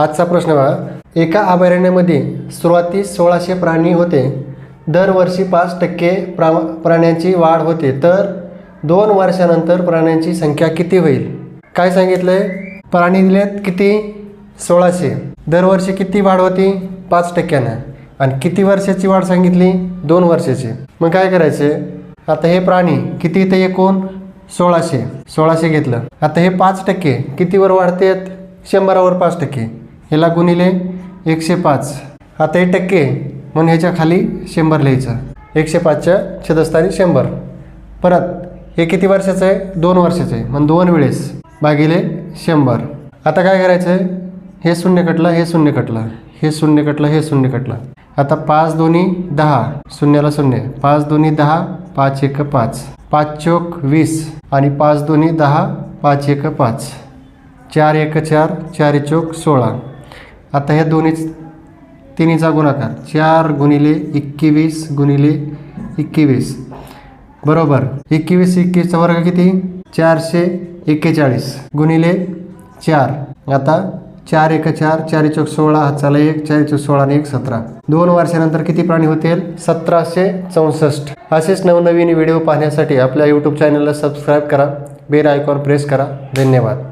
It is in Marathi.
आजचा प्रश्न बघा. एका अभयारण्यामध्ये सुरुवातीस सोळाशे प्राणी होते. दरवर्षी पाच टक्के प्रा प्राण्यांची वाढ होते. तर दोन वर्षानंतर प्राण्यांची संख्या किती होईल? काय सांगितलं आहे प्राणी दिलेत किती? सोळाशे. दरवर्षी किती वाढ होती? पाच टक्क्यानं. आणि किती वर्षाची वाढ सांगितली? दोन वर्षाची. मग काय करायचे? आता हे प्राणी किती ते एकूण? सोळाशे. सोळाशे घेतलं. आता हे पाच टक्के कितीवर वाढतेत? शंभरावर पाच टक्के. ह्याला गुणिले एकशे पाच. आता हे टक्के म्हणून ह्याच्या खाली शंभर लिहायचं. एकशे पाचच्या छदस्थानी शंभर. परत हे किती वर्षाचं आहे? दोन वर्षाचं आहे. मग दोन वेळेस. भागिले शंभर. आता काय करायचं आहे हे शून्य कटलं हे शून्य कटलं. हे शून्य कटलं हे शून्य कटलं. आता पाच दोन्ही दहा. शून्याला शून्य. पाच दोन्ही दहा पाच एक पाच. पाच चोक वीस. आणि पाच दोन्ही दहा पाच एक पाच. चार एक चार चार चोक सोळा. आता ह्या दोन्ही तिन्हीचा गुणाकार. चार गुणिले एकवीस गुणिले एकवीस. बरोबर. एकवीस एकवीसचा वर्ग किती? चारशे एक्केचाळीस गुणिले चार. आता चार एक चार चार चौक सोळा हाताला एक चार चौक सोळा आणि एक सतरा. दोन वर्षानंतर किती प्राणी होतील? सतराशे चौसष्ट. असेच नवनवीन व्हिडिओ पाहण्यासाठी आपल्या यूट्यूब चॅनलला सबस्क्राईब करा. बेल आयकॉन प्रेस करा. धन्यवाद.